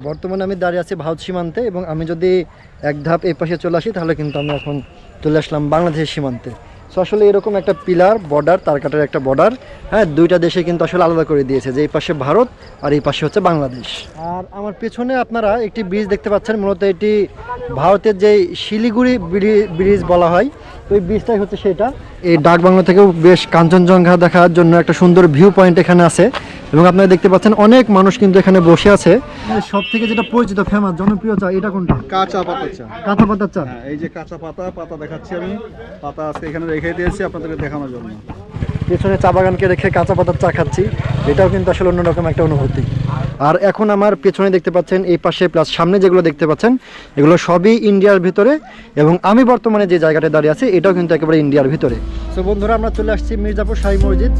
বর্তমানে আমি দাঁড়িয়ে আছি ভারত সীমান্তে এবং আমি যদি এক ধাপ এই পাশে চলে আসি, তাহলে কিন্তু আমি এখন চলে আসলাম বাংলাদেশের সীমান্তে। সো আসলে এরকম একটা পিলার বর্ডার তার কাটার একটা বর্ডার হ্যাঁ দুইটা দেশে কিন্তু আসলে আলাদা করে দিয়েছে, যে এই পাশে ভারত আর এই পাশে হচ্ছে বাংলাদেশ। আর আমার পেছনে আপনারা একটি ব্রিজ দেখতে পাচ্ছেন, মূলত এটি ভারতের যে শিলিগুড়ি ব্রি- ব্রিজ বলা হয় ওই ব্রিজটাই হচ্ছে সেটা। এই ডাক বাংলা থেকেও বেশ কাঞ্চনজঙ্ঘা দেখার জন্য একটা সুন্দর ভিউ পয়েন্ট এখানে আছে। এবং আপনারা দেখতে পাচ্ছেন অনেক মানুষ কিন্তু এখানে বসে আছে। সব থেকে যেটা পরিচিত ফেমাস জনপ্রিয় চা এটা কোনটা? কাঁচা পাতা চা। কাঁচা পাতার চা? হ্যাঁ এই যে কাঁচা পাতা পাতা দেখাচ্ছি আমি। পাতা আজকে এখানে রেখে দিয়েছি আপনাদেরকে দেখানোর জন্য। পেছনে চা বাগানকে রেখে কাঁচা পাতার চা খাচ্ছি। এটাও কিন্তু আসলে অন্যরকম একটা অনুভূতি। আর এখন আমার পেছনে দেখতে পাচ্ছেন এই পাশে প্লাস সামনে যেগুলো দেখতে পাচ্ছেন এগুলো সবই ইন্ডিয়ার ভিতরে। এবং আমি বর্তমানে যে জায়গাটা দাঁড়িয়ে আছি এটাও কিন্তু একেবারে ইন্ডিয়ার ভিতরে। তো বন্ধুরা আমরা চলে আসছি মির্জাপুর শাহী মসজিদ।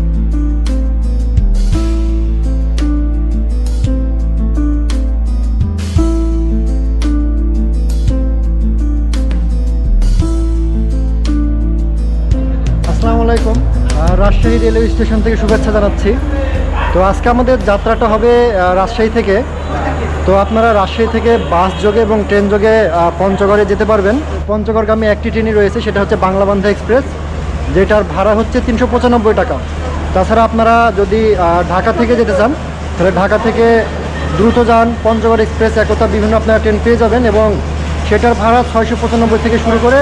আসসালামু আলাইকুম। রাজশাহী রেলওয়ে স্টেশন থেকে শুভেচ্ছা জানাচ্ছি। তো আজকে আমাদের যাত্রাটা হবে রাজশাহী থেকে। তো আপনারা রাজশাহী থেকে বাস যোগে এবং ট্রেন যোগে পঞ্চগড়ে যেতে পারবেন। পঞ্চগড়গামী একটি ট্রেনই রয়েছে, সেটা হচ্ছে বাংলাবান্ধা এক্সপ্রেস, যেটার ভাড়া হচ্ছে তিনশো পঁচানব্বই টাকা। তাছাড়া আপনারা যদি ঢাকা থেকে যেতে চান, তাহলে ঢাকা থেকে দ্রুত যান, পঞ্চগড় এক্সপ্রেস, একতা বিভিন্ন আপনারা ট্রেন পেয়ে যাবেন এবং সেটার ভাড়া ছয়শো পঁচানব্বই থেকে শুরু করে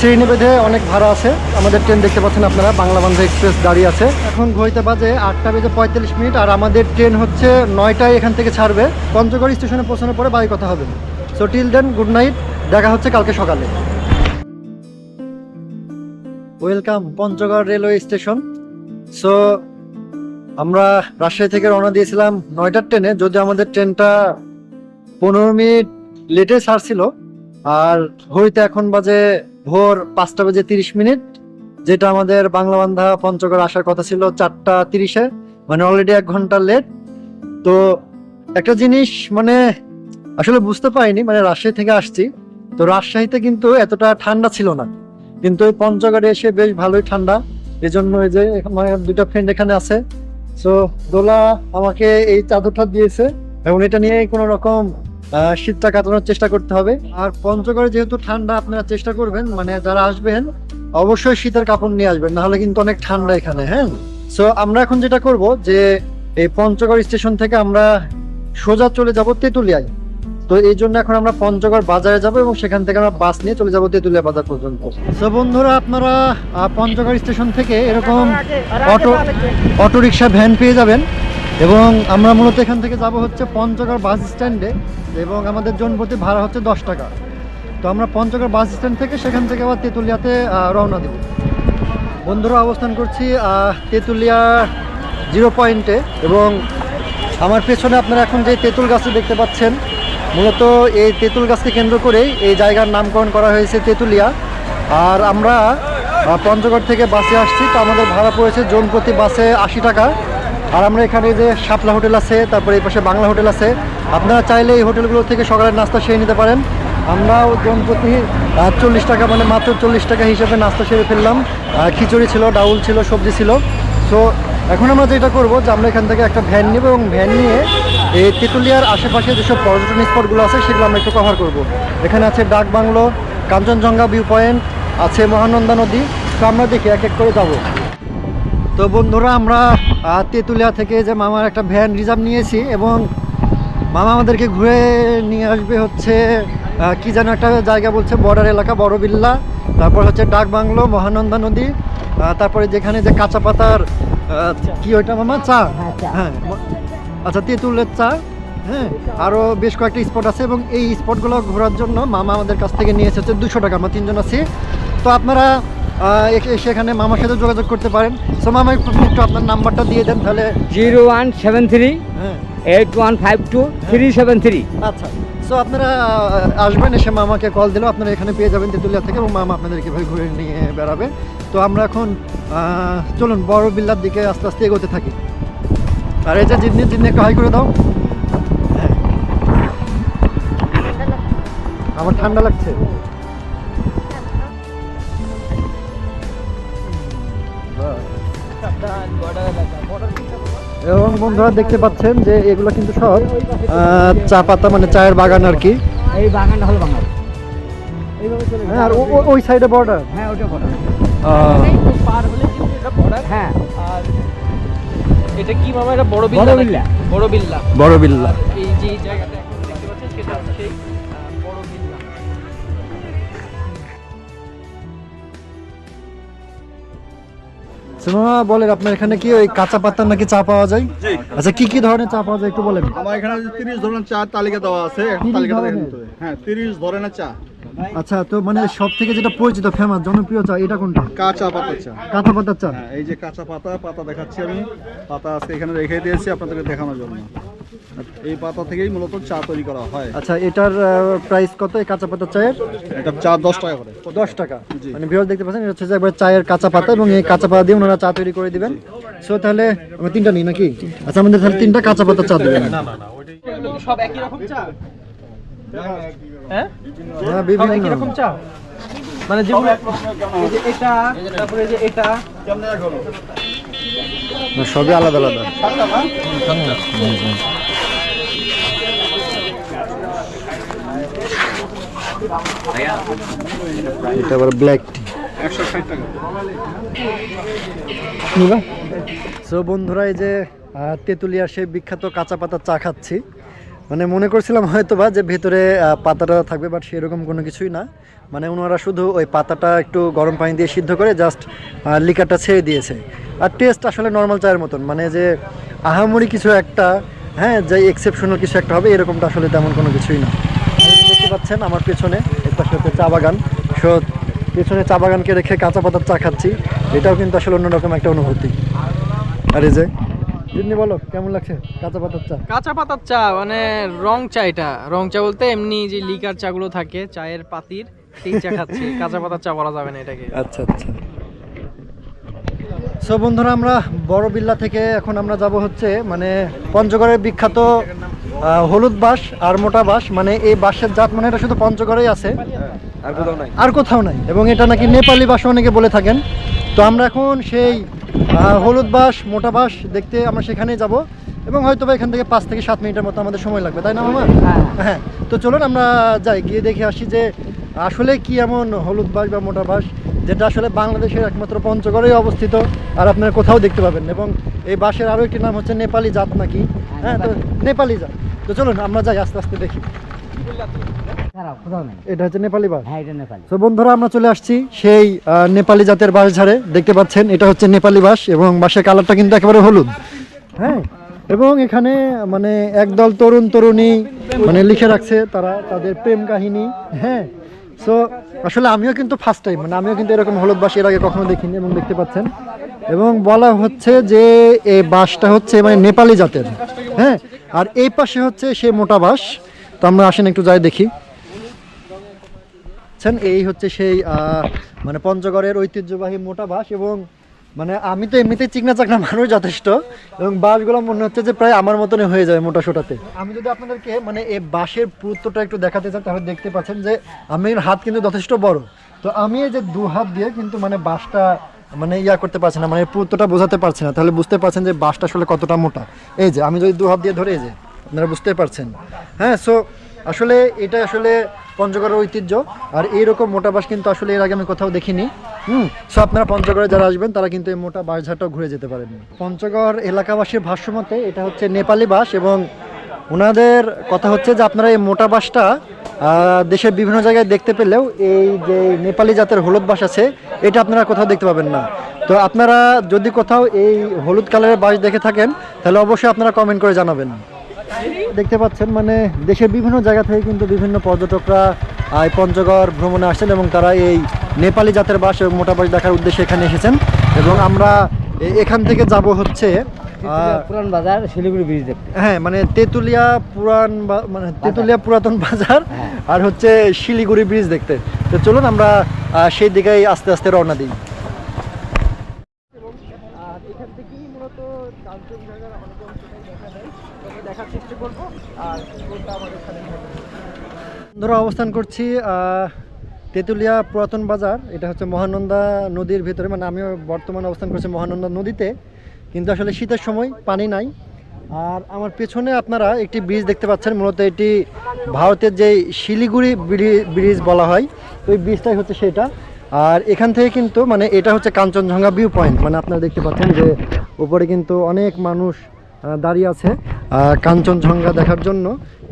শ্রেণীবেধে অনেক ভাড়া আছে। আমাদের ট্রেন দেখতে পাচ্ছেন আপনারা বাংলা বান্ধব এক্সপ্রেস দাঁড়িয়ে আছে। এখন ঘড়িতে বাজে আটটা বেজে পঁয়তাল্লিশ মিনিট, আর আমাদের ট্রেন হচ্ছে নয়টায় এখান থেকে ছাড়বে। পঞ্চগড় স্টেশনে পৌঁছানোর পরে বাড়ি কথা হবে। So till then good night দেখা হচ্ছে কালকে সকালে। Welcome Panchagarh railway station so আমরা রাজশাহী থেকে রওনা দিয়েছিলাম নয়টার ট্রেনে যদি আমাদের ট্রেনটা পনেরো মিনিট লেটে ছাড়ছিল। আর ঘড়িতে এখন বাজে ভোর পাঁচটা বাজে তিরিশ মিনিট, যেটা আমাদের বাংলা বান্ধা পঞ্চগড় আসার কথা ছিল চারটা তিরিশে মানে অলরেডি এক ঘণ্টা লেট তো একটা জিনিস মানে আসলে বুঝতে পারিনি মানে রাজশাহী থেকে আসছি। তো রাজশাহীতে কিন্তু এতটা ঠান্ডা ছিল না। কিন্তু ওই পঞ্চগড়ে এসে বেশ ভালোই ঠান্ডা। এই জন্য এই যে আমার দুইটা ফ্রেন্ড এখানে আছে। সো দোলা আমাকে এই চাদরটা দিয়েছে এবং এটা নিয়ে কোনো রকম শীতটা কাটানোর চেষ্টা করতে হবে। আর পঞ্চগড়ে যেহেতু ঠান্ডা আপনারা চেষ্টা করবেন মানে যারা আসবেন অবশ্যই শীতের কাপড় নিয়ে আসবেন নাহলে কিন্তু অনেক ঠান্ডা এখানে হ্যাঁ? সো আমরা এখন যেটা করব যে এই পঞ্চগড় স্টেশন থেকে আমরা সোজা চলে যাব তেঁতুলিয়ায়। তো এই জন্য এখন আমরা পঞ্চগড় বাজারে যাব এবং সেখান থেকে আমরা বাস নিয়ে চলে যাব তেঁতুলিয়া বাজার পর্যন্ত। তো বন্ধুরা আপনারা পঞ্চগড় স্টেশন থেকে এরকম অটো অটো রিক্সা ভ্যান পেয়ে যাবেন। এবং আমরা মূলত এখান থেকে যাব হচ্ছে পঞ্চগড় বাস স্ট্যান্ডে এবং আমাদের জনপ্রতি ভাড়া হচ্ছে দশ টাকা। তো আমরা পঞ্চগড় বাস স্ট্যান্ড থেকে সেখান থেকে আবার তেঁতুলিয়াতে রওনা দেব। বন্ধুরা, অবস্থান করছি তেঁতুলিয়া জিরো পয়েন্টে এবং আমার পেছনে আপনারা এখন যে তেঁতুল গাছটি দেখতে পাচ্ছেন, মূলত এই তেঁতুল গাছকে কেন্দ্র করেই এই জায়গার নামকরণ করা হয়েছে তেঁতুলিয়া। আর আমরা পঞ্চগড় থেকে বাসে আসছি, তো আমাদের ভাড়া পড়েছে জন প্রতি বাসে আশি টাকা। আর আমরা এখানে যে শাপলা হোটেল আছে, তারপরে এই পাশে বাংলা হোটেল আছে, আপনারা চাইলে এই হোটেলগুলো থেকে সকালের নাস্তা সেরে নিতে পারেন। আমরাও জন প্রতি চল্লিশ টাকা মানে মাত্র চল্লিশ টাকা হিসেবে নাস্তা সেরে ফেললাম। খিচুড়ি ছিল, ডাউল ছিল, সবজি ছিল। সো এখন আমরা যেটা করব যে আমরা এখান থেকে একটা ভ্যান নেব এবং ভ্যান নিয়ে এই তেঁতুলিয়ার আশেপাশে যেসব পর্যটন স্পটগুলো আছে, সেগুলো আমরা একটু কভার করব। এখানে আছে ডাক বাংলো, কাঞ্চনজঙ্ঘা ভিউ পয়েন্ট আছে মহানন্দা নদী। তো আমরা দেখি এক এক করে যাব। তো বন্ধুরা আমরা তেঁতুলিয়া থেকে যে মামার একটা ভ্যান রিজার্ভ নিয়েছি এবং মামা আমাদেরকে ঘুরে নিয়ে আসবে হচ্ছে কি যেন একটা জায়গা বলছে বর্ডার এলাকা বড় বিল্লা তারপর হচ্ছে ডাক বাংলো মহানন্দা নদী তারপরে যেখানে যে কাঁচা পাতার কি ওইটা মামা? চা? হ্যাঁ আচ্ছা তেঁতুলের চা হ্যাঁ আরও বেশ কয়েকটা স্পট আছে এবং এই স্পটগুলো ঘোরার জন্য মামা আমাদের কাছ থেকে নিয়ে এসেছে দুশো টাকা আমরা তিনজন আছি। তো আপনারা সেখানে মামার সাথে যোগাযোগ করতে পারেন। সো মামা একটু আপনার নাম্বারটা দিয়ে দেন তাহলে। জিরো ওয়ান সেভেন থ্রি হ্যাঁ। Eight one five two three seven three. আচ্ছা। সো আপনারা আসবেন এসে মামাকে কল দিলেও আপনারা এখানে পেয়ে যাবেন তেঁতুলিয়া থেকে এবং মামা আপনাদেরকে ভাবে ঘুরে নিয়ে বেড়াবে। তো আমরা এখন চলুন বড় বিল্লার দিকে আস্তে আস্তে এগোতে থাকি। আর এই যে জিদনি জিদনি একটু হাই করে দাও। হ্যাঁ। আমার ঠান্ডা লাগছে। এবং বন্ধুরা দেখতে পাচ্ছেন যে এগুলো কিন্তু সব আহ, চা পাতা মানে চায়ের বাগান আর কি। এই বাগানটা হলো বাঙাল হ্যাঁ আর ওই সাইডে বর্ডার হ্যাঁ ওটা বড় পার হলে কিন্তু এটা বর্ডার হ্যাঁ। আর এটা কি মামা এটা বড় বিল্লা বড় বিল্লা। বড় বিল্লা। বড় বিল্লা। এই যে জায়গাটা সুমা বলেন আপনার এখানে কি ওই কাঁচা পাতার নাকি চা পাওয়া যায়? আচ্ছা কি কি ধরনের চা পাওয়া যায় একটু বলেন। আমার এখানে তিরিশ ধরনের চা তালিকা দেওয়া আছে 30 তালিকাটা দেখে ধরনের? হ্যাঁ তিরিশ ধরনের চা। আচ্ছা তো মানে সব থেকে যেটা পরিচিত ফেমাস জনপ্রিয় চা এটা কোনটা? কাঁচা পাতা চা। কাঁচা পাতার চা? হ্যাঁ এই যে কাঁচা পাতা পাতা দেখাচ্ছি আমি। পাতা আছে এখানে রেখে দিয়েছি আপনাদেরকে দেখানোর জন্য। এই পাতা থেকেই মূলত চা তৈরি করা হয়। আচ্ছা এটার প্রাইস কত এই কাঁচা পাতার চায়ের? এটা চা দশ টাকা করে। দশ টাকা। জি। মানে ভিউয়ার দেখতে পাচ্ছেন এটা হচ্ছে একবার চায়ের কাঁচা পাতা এবং এই কাঁচা পাতা দিয়ে ওনারা চা তৈরি করে দিবেন। সো তাহলে আমরা তিনটা নিই নাকি? আচ্ছা আমাদের তাহলে তিনটা কাঁচা পাতার চা দিবেন। সব একই রকম চা? হ্যাঁ? হ্যাঁ সব বিভিন্ন একই রকম চা? মানে যেগুলো এটা তারপরে যে এটা। সবই আলাদা আলাদা। এটা আবার ব্ল্যাক টি সো বন্ধুরা, এই যে তেঁতুলিয়ার সেই বিখ্যাত কাঁচা পাতা চা খাচ্ছি। মানে মনে করছিলাম হয়তো বা যে ভেতরে পাতাটা থাকবে বাট সেরকম কোনো কিছুই না। মানে ওনারা শুধু ওই পাতাটা একটু গরম পানি দিয়ে সিদ্ধ করে জাস্ট লিকারটা ছেড়ে দিয়েছে। আর টেস্ট আসলে নর্মাল চায়ের মতন। মানে যে আহামরি কিছু একটা হ্যাঁ যে এক্সেপশনাল কিছু একটা হবে, এরকমটা আসলে তেমন কোনো কিছুই না। দেখতে পাচ্ছেন আমার পেছনে একটা হচ্ছে চা বাগান। সো, পেছনে চা বাগানকে রেখে কাঁচা পাতার চা খাচ্ছি। এটাও কিন্তু আসলে অন্যরকম একটা অনুভূতি। আর এই যে জিন্নি বলো কেমন লাগছে? কাঁচা পাতার চা? কাঁচা পাতার চা মানে রং চা এটা। রং চা বলতে এমনি যে লিকার চাগুলো থাকে চায়ের পাতির সেই চা খাচ্ছি। কাঁচা পাতার চা বলা যাবে না এটাকে। আচ্ছা আচ্ছা। সো বন্ধুরা আমরা বড় বিল্লা থেকে এখন আমরা যাব হচ্ছে মানে পঞ্চগড়ের বিখ্যাত হলুদ বাঁশ আর মোটা বাঁশ। মানে এই বাঁশের জাত মানে এটা শুধু পঞ্চগড়েই আছে। আর কোথাও নাই। আর কোথাও নাই। এবং এটা নাকি নেপালি বাঁশ অনেকে বলে থাকেন। তো আমরা এখন সেই হলুদ বাঁশ মোটা বাঁশ দেখতে আমরা সেখানে যাব এবং হয়তো বা এখান থেকে পাঁচ থেকে সাত মিনিটের মতো আমাদের সময় লাগবে তাই না মামা? হ্যাঁ। হ্যাঁ তো চলুন আমরা যাই গিয়ে দেখে আসি যে আসলে কি এমন হলুদ বাঁশ বা মোটা বাঁশ যেটা আসলে বাংলাদেশের একমাত্র পঞ্চগড়েই অবস্থিত আর আপনারা কোথাও দেখতে পাবেন এবং এই বাঁশের আরও একটি নাম হচ্ছে নেপালি জাত নাকি? হ্যাঁ তো নেপালি। জাত। তো চলুন আমরা যাই আস্তে আস্তে দেখি। এটা হচ্ছে নেপালি বাঁশ হ্যাঁ এটা নেপালি। তো বন্ধুরা আমরা চলে আসছি সেই নেপালি জাতের ঝাড়ে। দেখতে পাচ্ছেন এটা হচ্ছে নেপালি এবং কালারটা কিন্তু একেবারে হলুদ। হ্যাঁ এবং এখানে মানে একদল তরুণ তরুণী মানে লিখে রাখছে তারা তাদের প্রেম কাহিনী। হ্যাঁ সো আসলে আমিও কিন্তু ফার্স্ট টাইম মানে আমিও কিন্তু এরকম হলুদ বাঁশ এর আগে কখনো দেখিনি এবং দেখতে পাচ্ছেন। এবং বলা হচ্ছে যে এই বাঁশটা হচ্ছে মানে নেপালি জাতের। হ্যাঁ আর এই পাশে হচ্ছে সেই মোটা বাঁশ তো আমরা আসেন একটু যাই দেখি। বুঝছেন এই হচ্ছে সেই মানে পঞ্চগড়ের ঐতিহ্যবাহী মোটা বাঁশ এবং মানে আমি তো এমনিতেই চিকনা চাকনা মানুষ যথেষ্ট এবং বাঁশগুলো মনে হচ্ছে যে প্রায় আমার মতনই হয়ে যায় মোটা সোটাতে। আমি যদি আপনাদেরকে মানে এই বাঁশের পুরুত্বটা একটু দেখাতে চাই, তাহলে দেখতে পাচ্ছেন যে আমি হাত কিন্তু যথেষ্ট বড়। তো আমি এই যে দু হাত দিয়ে কিন্তু মানে বাঁশটা মানে ইয়া করতে পারছি না মানে পুরুত্বটা বোঝাতে পারছি না। তাহলে বুঝতে পারছেন যে বাঁশটা আসলে কতটা মোটা। এই যে, আমি যদি দু হাত দিয়ে ধরে, এই যে, আপনারা বুঝতে পারছেন। হ্যাঁ সো আসলে এটা আসলে পঞ্চগড়ের ঐতিহ্য। আর এইরকম মোটা বাঁশ কিন্তু আসলে এর আগে আমি কোথাও দেখিনি। হুম সো আপনারা পঞ্চগড়ে যারা আসবেন তারা কিন্তু এই মোটা বাঁশঝাড়টাও ঘুরে যেতে পারেন। পঞ্চগড় এলাকাবাসীর ভাষ্য মতে এটা হচ্ছে নেপালি বাস এবং ওনাদের কথা হচ্ছে যে আপনারা এই মোটা আহ, দেশের বিভিন্ন জায়গায় দেখতে পেলেও এই যে নেপালি জাতের হলুদ বাস আছে এটা আপনারা কোথাও দেখতে পাবেন না। তো আপনারা যদি কোথাও এই হলুদ কালারের বাস দেখে থাকেন তাহলে অবশ্যই আপনারা কমেন্ট করে জানাবেন। দেখতে পাচ্ছেন মানে দেশের বিভিন্ন জায়গা থেকে কিন্তু বিভিন্ন পর্যটকরা এই পঞ্চগড় ভ্রমণে আসেন এবং তারা এই নেপালি জাতের বাস এবং মোটা বাস দেখার উদ্দেশ্যে এখানে এসেছেন। এবং আমরা এখান থেকে যাব হচ্ছে পুরান বাজার শিলিগুড়ি ব্রিজ দেখতে। হ্যাঁ মানে তেঁতুলিয়া পুরান মানে তেঁতুলিয়া পুরাতন বাজার হ্যাঁ। আর হচ্ছে শিলিগুড়ি ব্রিজ দেখতে। তো চলুন আমরা সেই দিকেই আস্তে আস্তে রওনা দিই। আর এখান থেকেই মূলত কাঞ্চনজঙ্ঘার অনেক অংশটাই দেখা যায় ধরো অবস্থান করছি তেঁতুলিয়া পুরাতন বাজার। এটা হচ্ছে মহানন্দা নদীর ভিতরে মানে আমিও বর্তমানে অবস্থান করছি মহানন্দা নদীতে। কিন্তু আসলে শীতের সময় পানি নাই। আর আমার পেছনে আপনারা একটি ব্রিজ দেখতে পাচ্ছেন, মূলত এটি ভারতের যে শিলিগুড়ি ব্রিজ বলা হয়, ওই ব্রিজটাই হচ্ছে সেটা। আর এখান থেকে কিন্তু মানে এটা হচ্ছে কাঞ্চনজঙ্ঘা ভিউ পয়েন্ট মানে আপনারা দেখতে পাচ্ছেন যে, উপরে কিন্তু অনেক মানুষ দাঁড়িয়ে আছে। কাঞ্চনজঙ্ঘা দেখার জন্য।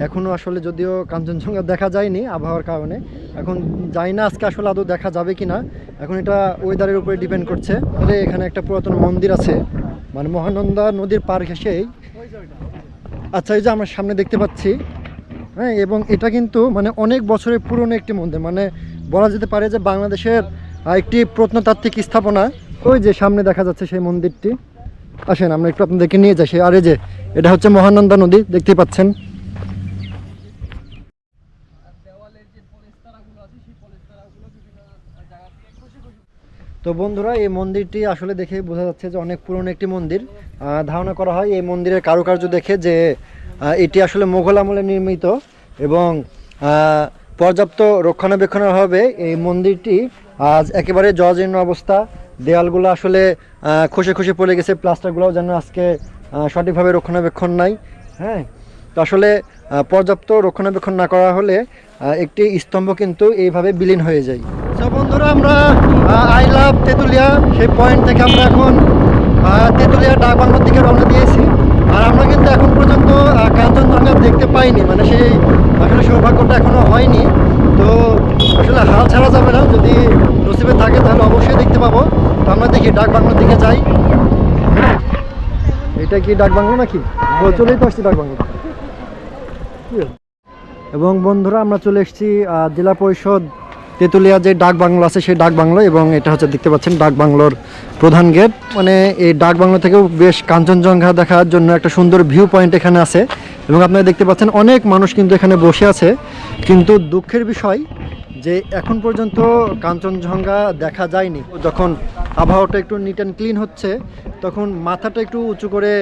এখনও আসলে যদিও কাঞ্চনজঙ্ঘা দেখা যায়নি আবহাওয়ার কারণে। এখন যাই না আজকে আসলে আদৌ দেখা যাবে কি না। এখন এটা ওয়েদারের উপরে ডিপেন্ড করছে। তবে এখানে একটা পুরাতন মন্দির আছে। মানে মহানন্দা নদীর পার ঘেসেই আচ্ছা এই যে আমরা সামনে দেখতে পাচ্ছি। হ্যাঁ এবং এটা কিন্তু মানে অনেক বছরের পুরনো একটি মন্দির। মানে বলা যেতে পারে যে বাংলাদেশের একটি প্রত্নতাত্ত্বিক স্থাপনা। ওই যে সামনে দেখা যাচ্ছে সেই মন্দিরটি। আসেন, আমরা একটু আপনাদেরকে নিয়ে যাই। আর এই যে, এটা হচ্ছে মহানন্দা নদী, দেখতে পাচ্ছেন। তো বন্ধুরা, এই মন্দিরটি আসলে দেখে বোঝা যাচ্ছে যে অনেক পুরনো একটি মন্দির। ধারণা করা হয় এই মন্দিরের কারুকার্য দেখে যে এটি আসলে মোঘল আমলে নির্মিত এবং পর্যাপ্ত রক্ষণাবেক্ষণের অভাবে এই মন্দিরটি আজ একেবারে জরাজীর্ণ অবস্থা। দেয়ালগুলো আসলে খসে খসে পড়ে গেছে, প্লাস্টারগুলোও যেন আজকে সঠিকভাবে রক্ষণাবেক্ষণ নাই হ্যাঁ? তো আসলে পর্যাপ্ত রক্ষণাবেক্ষণ না করা হলে একটি স্তম্ভ কিন্তু এইভাবে বিলীন হয়ে যায়। বন্ধুরা, আমরা আই লাভ তেঁতুলিয়া, সেই পয়েন্ট থেকে আমরা এখন তেঁতুলিয়া ডাক বাংলার দিকে রওনা দিয়েছি। আর আমরা কিন্তু এখন পর্যন্ত কাঞ্চনজঙ্ঘা দেখতে পাইনি মানে সেই আসলে সৌভাগ্যটা এখনও হয়নি। তো আসলে হাল ছাড়া যাবে না, যদি নসিবে থাকে তাহলে অবশ্যই দেখতে পাবো। তো আমরা দেখি ডাক বাংলার দিকে যাই। এটা কি ডাক বাংলো নাকি? চলেই তো আসছি ডাক বাংলো। এবং বন্ধুরা আমরা চলে এসেছি জেলা পরিষদ তেঁতুলিয়া যে ডাক বাংলো আছে সেই ডাক বাংলো এবং এটা হচ্ছে দেখতে পাচ্ছেন ডাক বাংলোর প্রধান গেট। মানে এই ডাক বাংলো থেকেও বেশ কাঞ্চনজঙ্ঘা দেখার জন্য একটা সুন্দর ভিউ পয়েন্ট এখানে আছে। এবং আপনারা দেখতে পাচ্ছেন অনেক মানুষ কিন্তু এখানে বসে আছে। কিন্তু দুঃখের বিষয় যে এখন পর্যন্ত কাঞ্চনজঙ্ঘা দেখা যায়নি। যখন আবহাওয়াটা একটু নিট অ্যান্ড ক্লিন হচ্ছে, তখন মাথাটা একটু উঁচু করে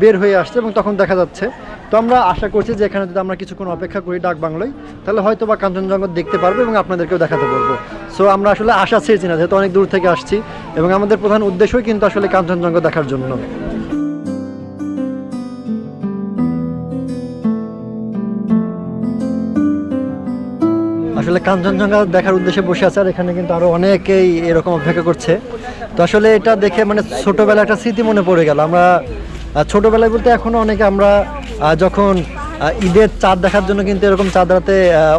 বের হয়ে আসছে এবং তখন দেখা যাচ্ছে। তো আমরা আশা করছি যে এখানে যদি আমরা কিছুক্ষণ অপেক্ষা করি ডাক বাংলোয়, তাহলে হয়তো বা কাঞ্চনজঙ্ঘা দেখতে পারব এবং আপনাদেরকেও দেখাতে পারব। সো আমরা আসলে আশা চেয়েছি না, যেহেতু অনেক দূর থেকে আসছি এবং আমাদের প্রধান উদ্দেশ্যই কিন্তু আসলে কাঞ্চনজঙ্ঘা দেখার জন্য। আসলে কাঞ্চনজঙ্ঘা দেখার উদ্দেশ্যে বসে আছে আর এখানে কিন্তু আরও অনেকেই এরকম অপেক্ষা করছে। তো আসলে এটা দেখে মানে ছোটবেলা একটা স্মৃতি মনে পড়ে গেল। আমরা ছোটবেলায় বলতে এখনও অনেকে আমরা যখন ঈদের চাঁদ দেখার জন্য কিন্তু এরকম চাঁদ রাতে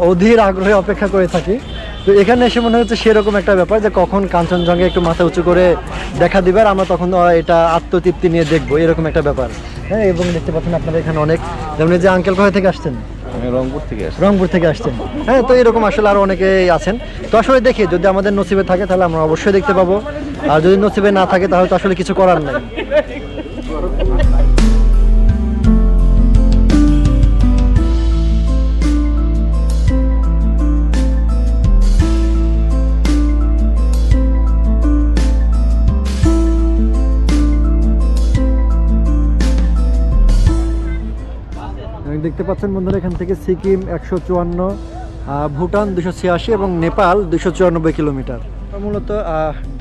অধীর আগ্রহে অপেক্ষা করে থাকি। তো এখানে এসে মনে হচ্ছে সেরকম একটা ব্যাপার যে কখন কাঞ্চনজঙ্ঘা একটু মাথা উঁচু করে দেখা দিবে আর আমরা তখন এটা আত্মতৃপ্তি নিয়ে দেখব। এরকম একটা ব্যাপার। হ্যাঁ এবং দেখতে পাচ্ছেন আপনারা এখানে অনেক। যেমন যে আঙ্কেল কোথা থেকে আসছেন? রংপুর থেকে আসছেন। হ্যাঁ তো এরকম আসলে আরও অনেকেই আছেন। তো আসলে দেখি, যদি আমাদের নসিবে থাকে তাহলে আমরা অবশ্যই দেখতে পাবো। আর যদি নসিবে না থাকে তাহলে তো আসলে কিছু করার নাই। দেখতে পাচ্ছেন বন্ধুরা, এখান থেকে সিকিম একশো চুয়ান্ন ভুটান দুশো ছিয়াশি এবং নেপাল দুশো চুরানব্বই কিলোমিটার। মূলত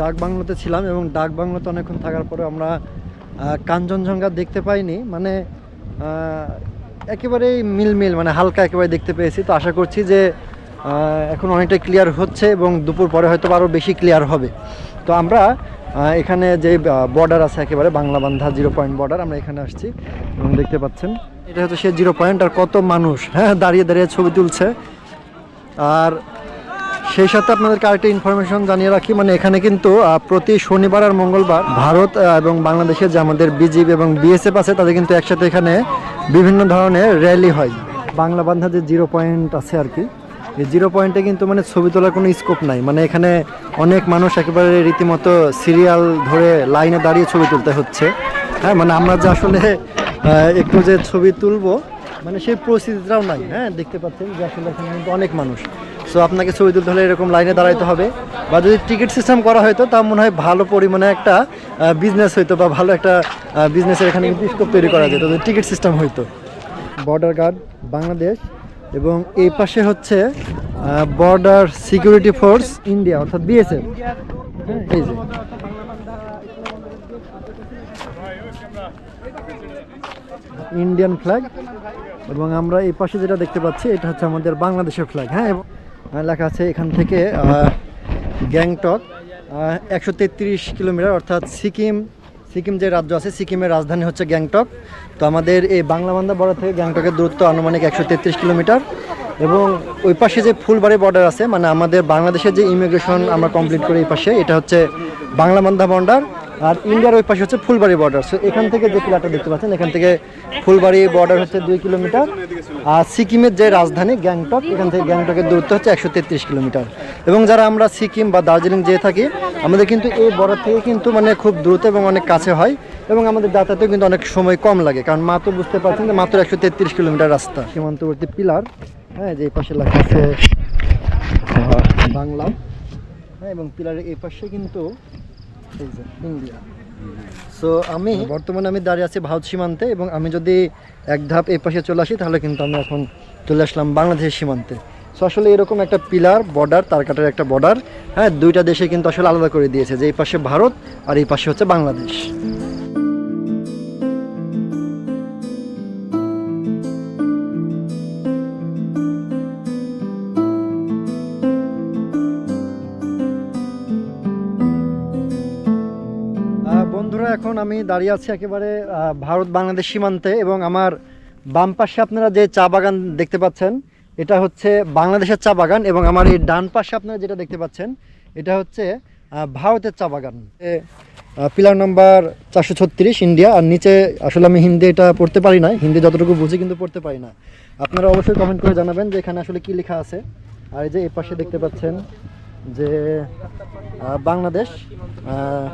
ডাক বাংলোতে ছিলাম এবং ডাক বাংলোতে অনেকক্ষণ থাকার পরে আমরা কাঞ্চনজঙ্ঘা দেখতে পাইনি। মানে একেবারেই মিলমিল মানে হালকা একেবারে দেখতে পেয়েছি। তো আশা করছি যে এখন অনেকটা ক্লিয়ার হচ্ছে এবং দুপুর পরে হয়তো আরও বেশি ক্লিয়ার হবে। তো আমরা এখানে যে বর্ডার আছে একেবারে বাংলা বান্ধা জিরো পয়েন্ট বর্ডার আমরা এখানে আসছি এবং দেখতে পাচ্ছেন। এটা হচ্ছে সে জিরো পয়েন্ট আর কত মানুষ হ্যাঁ দাঁড়িয়ে দাঁড়িয়ে ছবি তুলছে। আর সেই সাথে আপনাদেরকে আরেকটা ইনফরমেশন জানিয়ে রাখি মানে এখানে কিন্তু প্রতি শনিবার আর মঙ্গলবার ভারত এবং বাংলাদেশের যে আমাদের বিজিবি এবং বিএসএফ আছে, তাদের কিন্তু একসাথে এখানে বিভিন্ন ধরনের র্যালি হয়। বাংলা বান্ধা যে জিরো পয়েন্ট আছে আর কি জিরো পয়েন্টে কিন্তু মানে ছবি তোলার কোনো স্কোপ নাই। মানে এখানে অনেক মানুষ একেবারে রীতিমতো সিরিয়াল ধরে লাইনে দাঁড়িয়ে ছবি তুলতে হচ্ছে। হ্যাঁ মানে আমরা যে আসলে একটু যে ছবি তুলবো মানে সেই পরিস্থিতিটাও নাই। হ্যাঁ দেখতে পাচ্ছেন যে আসলে এখানে কিন্তু অনেক মানুষ। সো আপনাকে ছবি তুলতে হলে এরকম লাইনে দাঁড়াইতে হবে। বা যদি টিকিট সিস্টেম করা হতো তা মনে হয় ভালো পরিমাণে একটা বিজনেস হইতো বা ভালো একটা বিজনেসের এখানে কিন্তু স্কোপ তৈরি করা যেত। যদি টিকিট সিস্টেম হইতো। বর্ডার গার্ড বাংলাদেশ এবং এই পাশে হচ্ছে বর্ডার সিকিউরিটি ফোর্স ইন্ডিয়া অর্থাৎ বিএসএফ এই যে। ইন্ডিয়ান ফ্ল্যাগ এবং আমরা এই পাশে যেটা দেখতে পাচ্ছি, এটা হচ্ছে আমাদের বাংলাদেশের ফ্ল্যাগ হ্যাঁ? এবং লেখা আছে এখান থেকে গ্যাংটক একশো তেত্রিশ কিলোমিটার, অর্থাৎ সিকিম সিকিম যে রাজ্য আছে, সিকিমের রাজধানী হচ্ছে গ্যাংটক তো আমাদের এই বাংলাবান্ধা বর্ডার থেকে গ্যাংটকের দূরত্ব আনুমানিক একশো তেত্রিশ কিলোমিটার এবং ওই পাশে যে ফুলবাড়ি বর্ডার আছে মানে আমাদের বাংলাদেশের যে ইমিগ্রেশন আমরা কমপ্লিট করি এই পাশে, এটা হচ্ছে বাংলাবান্ধা বর্ডার। আর ইন্ডিয়ার ওই পাশে হচ্ছে ফুলবাড়ি বর্ডার সো এখান থেকে যে প্লাটটা দেখতে পাচ্ছেন, এখান থেকে ফুলবাড়ি বর্ডার হচ্ছে দুই কিলোমিটার। আর সিকিমের যে রাজধানী গ্যাংটক, এখান থেকে গ্যাংটকের দূরত্ব হচ্ছে একশো তেত্রিশ কিলোমিটার। এবং যারা আমরা সিকিম বা দার্জিলিং যেয়ে থাকি, আমাদের কিন্তু এই বর্ডার থেকে কিন্তু মানে খুব দ্রুত এবং অনেক কাছে হয় এবং আমাদের যাতায়াতেও কিন্তু অনেক সময় কম লাগে। কারণ মাত্র বুঝতে পারছেন যে মাত্র একশো তেত্রিশ কিলোমিটার রাস্তা। সীমান্তবর্তী পিলার হ্যাঁ যে পাশে লেখা আছে বাংলা। হ্যাঁ এবং পিলারের এই পাশে কিন্তু ইন্ডিয়া। সো আমি বর্তমানে আমি দাঁড়িয়ে আছি ভারত সীমান্তে এবং আমি যদি এক ধাপ এই পাশে চলে আসি, তাহলে কিন্তু আমি এখন চলে আসলাম বাংলাদেশের সীমান্তে। সো আসলে এরকম একটা পিলার বর্ডার তার কাটার একটা বর্ডার হ্যাঁ দুইটা দেশে কিন্তু আসলে আলাদা করে দিয়েছে, যে এই পাশে ভারত আর এই পাশে হচ্ছে বাংলাদেশ। দাঁড়িয়ে আছি একেবারে ভারত বাংলাদেশ সীমান্তে এবং আমার বাম পাশে আপনারা যে চা বাগান দেখতে পাচ্ছেন, এটা হচ্ছে বাংলাদেশের চা বাগান এবং আমার এই ডান পাশে আপনারা যেটা দেখতে পাচ্ছেন, এটা হচ্ছে ভারতের চা বাগান। পিলার নাম্বার চারশো ছত্রিশ, ইন্ডিয়া, আর নিচে আসলে আমি হিন্দি এটা পড়তে পারি না, হিন্দি যতটুকু বুঝি কিন্তু পড়তে পারি না। আপনারা অবশ্যই কমেন্ট করে জানাবেন যে এখানে আসলে কি লেখা আছে। আর এই যে এই পাশে দেখতে পাচ্ছেন যে বাংলাদেশ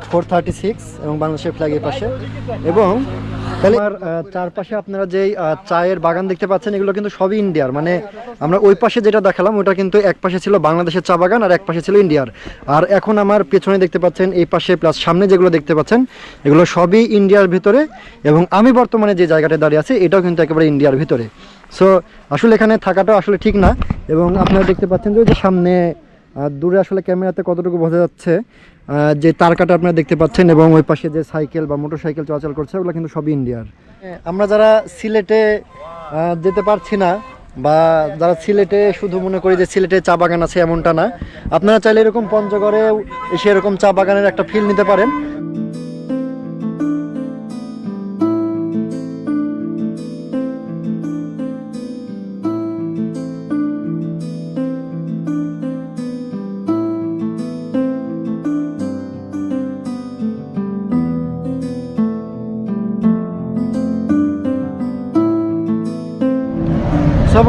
ফোর থার্টি সিক্স এবং বাংলাদেশের ফ্ল্যাগ এই পাশে। এবং চারপাশে আপনারা যেই চায়ের বাগান দেখতে পাচ্ছেন, এগুলো কিন্তু সবই ইন্ডিয়ার। মানে আমরা ওই পাশে যেটা দেখালাম, ওটা কিন্তু এক পাশে ছিল বাংলাদেশের চা বাগান আর এক পাশে ছিল ইন্ডিয়ার। আর এখন আমার পেছনে দেখতে পাচ্ছেন, এই পাশে প্লাস সামনে যেগুলো দেখতে পাচ্ছেন, এগুলো সবই ইন্ডিয়ার ভিতরে। এবং আমি বর্তমানে যে জায়গাটা দাঁড়িয়ে আছি, এটাও কিন্তু একেবারে ইন্ডিয়ার ভিতরে। সো আসলে এখানে থাকাটা আসলে ঠিক না। এবং আপনারা দেখতে পাচ্ছেন যে সামনে দূরে আসলে ক্যামেরাতে কতটুকু বোঝা যাচ্ছে যে তার কাটা আপনারা দেখতে পাচ্ছেন এবং ওই পাশে যে সাইকেল বা মোটর সাইকেল চলাচল করছে, ওগুলো কিন্তু সবই ইন্ডিয়ার। আমরা যারা সিলেটে যেতে পারছি না বা যারা সিলেটে শুধু মনে করি যে সিলেটে চা বাগান আছে এমনটা না, আপনারা চাইলে এরকম পঞ্চগড়ে এসে এরকম চা বাগানের একটা ফিল নিতে পারেন।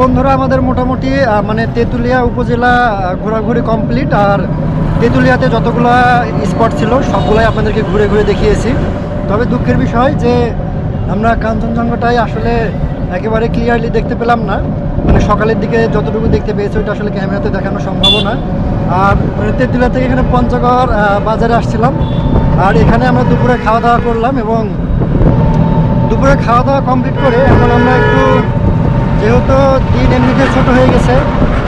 বন্ধুরা, আমাদের মোটামুটি মানে তেঁতুলিয়া উপজেলা ঘোরাঘুরি কমপ্লিট আর তেঁতুলিয়াতে যতগুলো স্পট ছিল, সবগুলাই আপনাদেরকে ঘুরে ঘুরে দেখিয়েছি। তবে দুঃখের বিষয় যে, আমরা কাঞ্চনজঙ্ঘাটাই আসলে একেবারে ক্লিয়ারলি দেখতে পেলাম না। মানে সকালের দিকে যতটুকু দেখতে পেয়েছি, ওইটা আসলে ক্যামেরাতে দেখানো সম্ভব না। আর মানে তেঁতুলিয়া থেকে এখানে পঞ্চগড় বাজারে আসছিলাম। আর এখানে আমরা দুপুরে খাওয়া দাওয়া করলাম এবং দুপুরে খাওয়া দাওয়া কমপ্লিট করে এখন আমরা একটু যেহেতু দিন এমনিতে ছোট হয়ে গেছে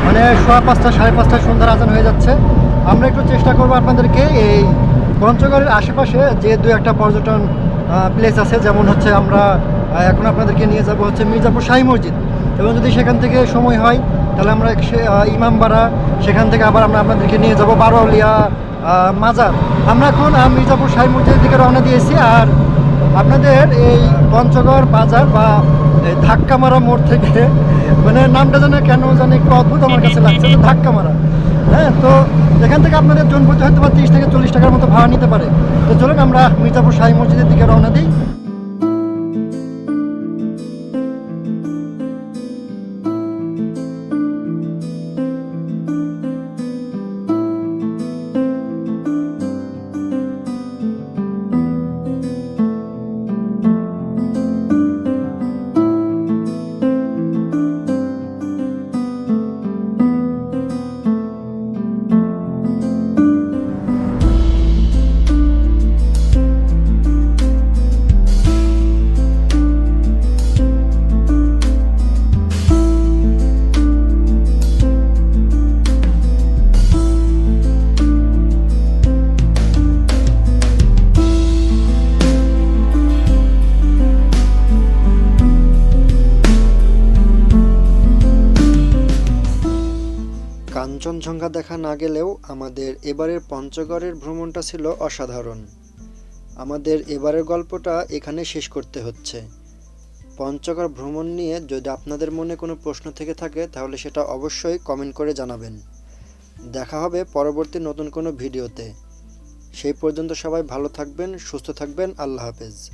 মানে সোয়া পাঁচটা সাড়ে পাঁচটা সন্ধ্যার আজান হয়ে যাচ্ছে আমরা একটু চেষ্টা করব আপনাদেরকে এই পঞ্চগড়ের আশেপাশে যে দু একটা পর্যটন প্লেস আছে যেমন হচ্ছে আমরা এখন আপনাদেরকে নিয়ে যাব হচ্ছে মির্জাপুর শাহী মসজিদ। এবং যদি সেখান থেকে সময় হয় তাহলে আমরা ইমামবাড়া সেখান থেকে আবার আমরা আপনাদেরকে নিয়ে যাব বারোয়ালিয়া আহ, মাজার। আমরা এখন মির্জাপুর শাহী মসজিদের দিকে রওনা দিয়েছি আর আপনাদের এই পঞ্চগড় বাজার বা এই ধাক্কা মারা মোড় থেকে মানে নামটা যেন কেন জানি একটু অদ্ভুত আমার কাছে লাগছে। ধাক্কা মারা। হ্যাঁ তো এখান থেকে আপনাদের জন হয়তো বা তিরিশ থেকে চল্লিশ টাকার মতো ভাড়া নিতে পারে। তো চলুন আমরা মির্জাপুর সাহি মসজিদের দিকে রওনা দিই। কাঞ্চনজঙ্ঘা দেখা না গেলেও আমাদের এবারের পঞ্চগড়ের ভ্রমণটা ছিল অসাধারণ। আমাদের এবারের গল্পটা এখানে শেষ করতে হচ্ছে। পঞ্চগড় ভ্রমণ নিয়ে যদি আপনাদের মনে কোনো প্রশ্ন থেকে থাকে, তাহলে সেটা অবশ্যই কমেন্ট করে জানাবেন। দেখা হবে পরবর্তী নতুন কোনো ভিডিওতে। সেই পর্যন্ত সবাই ভালো থাকবেন, সুস্থ থাকবেন, আল্লাহ হাফেজ।